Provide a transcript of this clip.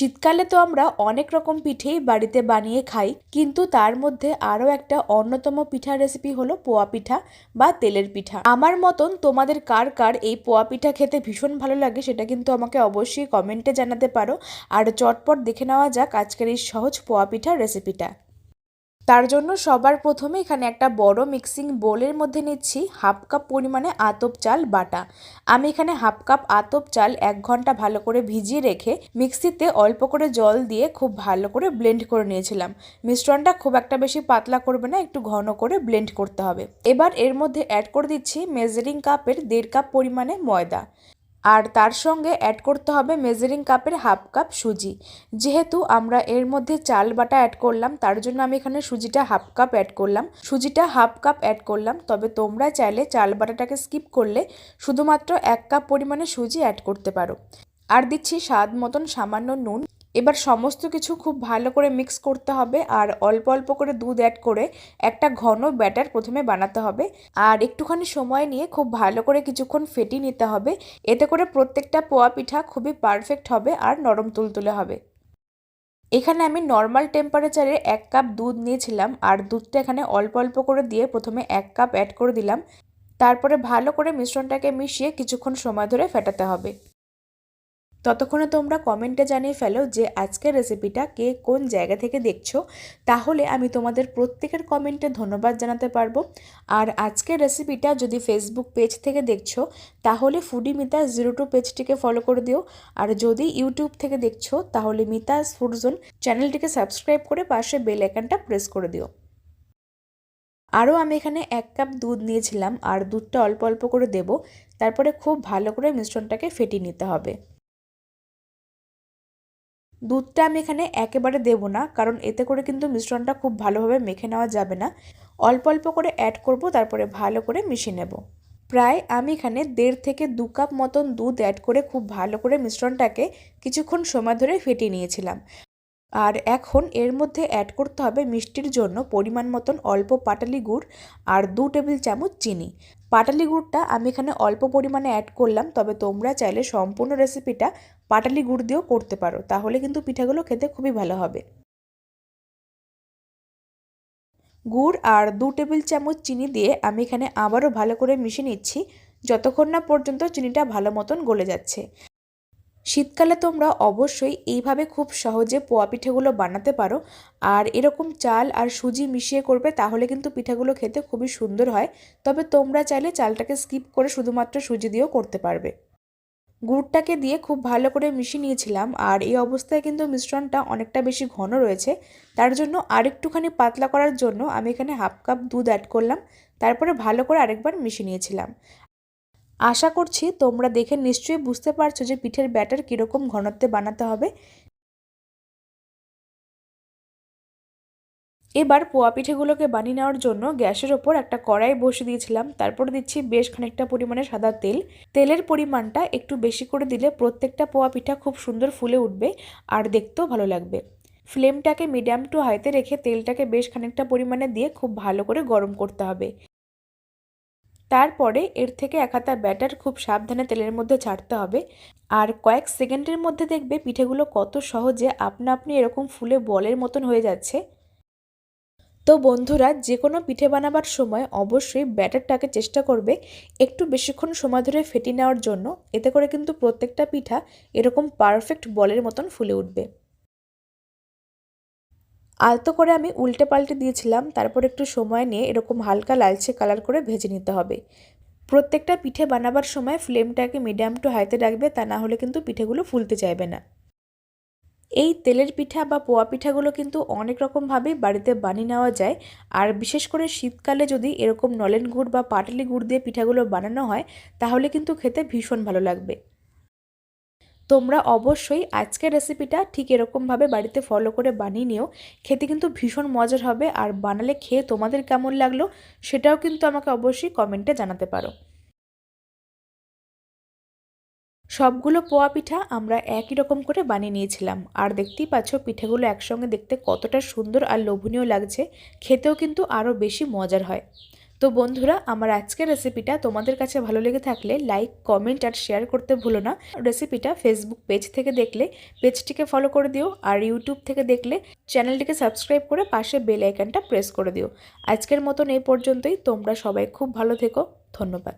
শীতকালে তো আমরা অনেক রকম পিঠেই বাড়িতে বানিয়ে খাই, কিন্তু তার মধ্যে আরও একটা অন্যতম পিঠার রেসিপি হলো পোয়া পিঠা বা তেলের পিঠা। আমার মতন তোমাদের কার কার এই পোয়া পিঠা খেতে ভীষণ ভালো লাগে সেটা কিন্তু আমাকে অবশ্যই কমেন্টে জানাতে পারো। আর চটপট দেখে নেওয়া যাক আজকের এই সহজ পোয়া পিঠার রেসিপিটা তার জন্য সবার প্রথমে এখানে একটা বড় মিক্সিং বোলের মধ্যে নিচ্ছি হাফ কাপ পরিমাণে আতপ চাল বাটা। আমি এখানে হাফ কাপ আতপ চাল এক ঘণ্টা ভালো করে ভিজিয়ে রেখে মিক্সিতে অল্প করে জল দিয়ে খুব ভালো করে ব্লেন্ড করে নিয়েছিলাম। মিশ্রণটা খুব একটা বেশি পাতলা করবে না, একটু ঘন করে ব্লেন্ড করতে হবে। এবার এর মধ্যে অ্যাড করে দিচ্ছি মেজারিং কাপের দেড় কাপ পরিমাণে ময়দা। আর তার সঙ্গে অ্যাড করতে হবে মেজারিং কাপের হাফ কাপ সুজি। যেহেতু আমরা এর মধ্যে চাল বাটা অ্যাড করলাম, তার জন্য আমি এখানে সুজিটা হাফ কাপ অ্যাড করলাম। সুজিটা হাফ কাপ অ্যাড করলাম, তবে তোমরা চাইলে চাল বাটাটাকে স্কিপ করলে শুধুমাত্র এক কাপ পরিমাণে সুজি অ্যাড করতে পারো। আর দিচ্ছি স্বাদ মতন সামান্য নুন। এবার সমস্ত কিছু খুব ভালো করে মিক্স করতে হবে আর অল্প অল্প করে দুধ অ্যাড করে একটা ঘন ব্যাটার প্রথমে বানাতে হবে। আর একটুখানি সময় নিয়ে খুব ভালো করে কিছুক্ষণ ফেটিয়ে নিতে হবে। এতে করে প্রত্যেকটা পোয়া পিঠা খুবই পারফেক্ট হবে আর নরম তুলতুলে হবে। এখানে আমি নর্মাল টেম্পারেচারে এক কাপ দুধ নিয়েছিলাম আর দুধটা এখানে অল্প অল্প করে দিয়ে প্রথমে এক কাপ অ্যাড করে দিলাম। তারপরে ভালো করে মিশ্রণটাকে মিশিয়ে কিছুক্ষণ সময় ধরে ফেটাতে হবে। ততক্ষণে তোমরা কমেন্টে জানিয়ে ফেলো যে আজকের রেসিপিটা কে কোন জায়গা থেকে দেখছ। তাহলে আমি তোমাদের প্রত্যেকের কমেন্টে ধন্যবাদ জানাতে পারব। আর আজকের রেসিপিটা যদি ফেসবুক পেজ থেকে দেখছ, তাহলে ফুডি মিতা জিরো টু পেজটিকে ফলো করে দিও। আর যদি ইউটিউব থেকে দেখছ, তাহলে মিতাস ফুডজোন চ্যানেলটিকে সাবস্ক্রাইব করে পাশে বেল আইকনটা প্রেস করে দিও। আরও আমি এখানে এক কাপ দুধ নিয়েছিলাম, আর দুধটা অল্প অল্প করে দেব। তারপরে খুব ভালো করে মিশ্রণটাকে ফেটিয়ে নিতে হবে। দুধটা আমি এখানে একেবারে দেব না, কারণ এতে করে কিন্তু মিশ্রণটা খুব ভালোভাবে মেখে নেওয়া যাবে না। অল্প অল্প করে অ্যাড করব, তারপরে ভালো করে মিশিয়ে নেব। প্রায় আমি এখানে দেড় থেকে দু কাপ মতন দুধ অ্যাড করে খুব ভালো করে মিশ্রণটাকে কিছুক্ষণ সময় ধরে ফেটিয়ে নিয়েছিলাম। আর এখন এর মধ্যে অ্যাড করতে হবে মিষ্টির জন্য পরিমাণ মতন অল্প পাটালি গুড় আর দু টেবিল চামচ চিনি। পাটালি গুড়টা আমি এখানে অল্প পরিমাণে অ্যাড করলাম, তবে তোমরা চাইলে সম্পূর্ণ রেসিপিটা পাটালি গুড় দিয়েও করতে পারো, তাহলে কিন্তু পিঠাগুলো খেতে খুবই ভালো হবে। গুড় আর দু টেবিল চামচ চিনি দিয়ে আমি এখানে আবারও ভালো করে মিশিয়ে নিচ্ছি, যতক্ষণ না পর্যন্ত চিনিটা ভালো মতন গলে যাচ্ছে। শীতকালে তোমরা অবশ্যই এইভাবে খুব সহজে পোয়া পিঠেগুলো বানাতে পারো। আর এরকম চাল আর সুজি মিশিয়ে করবে তাহলে কিন্তু পিঠাগুলো খেতে খুবই সুন্দর হয়। তবে তোমরা চাইলে চালটাকে স্কিপ করে শুধুমাত্র সুজি দিয়েও করতে পারবে। গুড়টাকে দিয়ে খুব ভালো করে মিশিয়ে নিয়েছিলাম আর এই অবস্থায় কিন্তু মিশ্রণটা অনেকটা বেশি ঘন রয়েছে। তার জন্য আরেকটুখানি পাতলা করার জন্য আমি এখানে হাফ কাপ দুধ অ্যাড করলাম। তারপরে ভালো করে আরেকবার মিশিয়ে নিয়েছিলাম। আশা করছি তোমরা দেখে নিশ্চয়ই বুঝতে পারছ যে পিঠের ব্যাটার কীরকম ঘনত্বে বানাতে হবে। এবার পোয়া পিঠেগুলোকে বানিয়ে নেওয়ার জন্য গ্যাসের ওপর একটা কড়াই বসে দিয়েছিলাম। তারপর দিচ্ছি বেশ খানিকটা পরিমাণে সাদা তেল। তেলের পরিমাণটা একটু বেশি করে দিলে প্রত্যেকটা পোয়া পিঠা খুব সুন্দর ফুলে উঠবে আর দেখতেও ভালো লাগবে। ফ্লেমটাকে মিডিয়াম টু হাইতে রেখে তেলটাকে বেশ খানিকটা পরিমাণে দিয়ে খুব ভালো করে গরম করতে হবে। তারপরে এর থেকে এক হাতা ব্যাটার খুব সাবধানে তেলের মধ্যে ছাড়তে হবে। আর কয়েক সেকেন্ডের মধ্যে দেখবে পিঠেগুলো কত সহজে আপনা আপনি এরকম ফুলে বলের মতন হয়ে যাচ্ছে। তো বন্ধুরা যে কোনো পিঠে বানাবার সময় অবশ্যই ব্যাটারটাকে চেষ্টা করবে একটু বেশিক্ষণ সময় ধরে ফেটিয়ে নেওয়ার জন্য। এতে করে কিন্তু প্রত্যেকটা পিঠা এরকম পারফেক্ট বলের মতন ফুলে উঠবে। আলতো করে আমি উল্টে পাল্টে দিয়েছিলাম, তারপর একটু সময় নিয়ে এরকম হালকা লালচে কালার করে ভেজে নিতে হবে। প্রত্যেকটা পিঠে বানাবার সময় ফ্লেমটাকে মিডিয়াম টু হাইতে রাখবে, তা না হলে কিন্তু পিঠেগুলো ফুলতে চাইবে না। এই তেলের পিঠা বা পোয়া পিঠাগুলো কিন্তু অনেক রকমভাবেই বাড়িতে বানিয়ে নেওয়া যায়, আর বিশেষ করে শীতকালে যদি এরকম নলেন গুড় বা পাটালি গুড় দিয়ে পিঠাগুলো বানানো হয়, তাহলে কিন্তু খেতে ভীষণ ভালো লাগবে। তোমরা অবশ্যই আজকের রেসিপিটা ঠিক এরকমভাবে বাড়িতে ফলো করে বানিয়ে নিও। খেতে কিন্তু ভীষণ মজার হবে আর বানালে খেয়ে তোমাদের কেমন লাগল সেটাও কিন্তু আমাকে অবশ্যই কমেন্টে জানাতে পারো। সবগুলো পোয়া পিঠা আমরা একই রকম করে বানিয়ে নিয়েছিলাম আর দেখতেই পাচ্ছ পিঠেগুলো একসঙ্গে দেখতে কতটা সুন্দর আর লোভনীয় লাগছে, খেতেও কিন্তু আরও বেশি মজার হয়। তো বন্ধুরা, আমার আজকের রেসিপিটা তোমাদের কাছে ভালো লেগে থাকলে লাইক কমেন্ট আর শেয়ার করতে ভুলো না। রেসিপিটা ফেসবুক পেজ থেকে দেখলে পেজটিকে ফলো করে দিও আর ইউটিউব থেকে দেখলে চ্যানেলটিকে সাবস্ক্রাইব করে পাশে বেল আইকনটা প্রেস করে দিও। আজকের মতন এই পর্যন্তই, তোমরা সবাই খুব ভালো থেকো, ধন্যবাদ।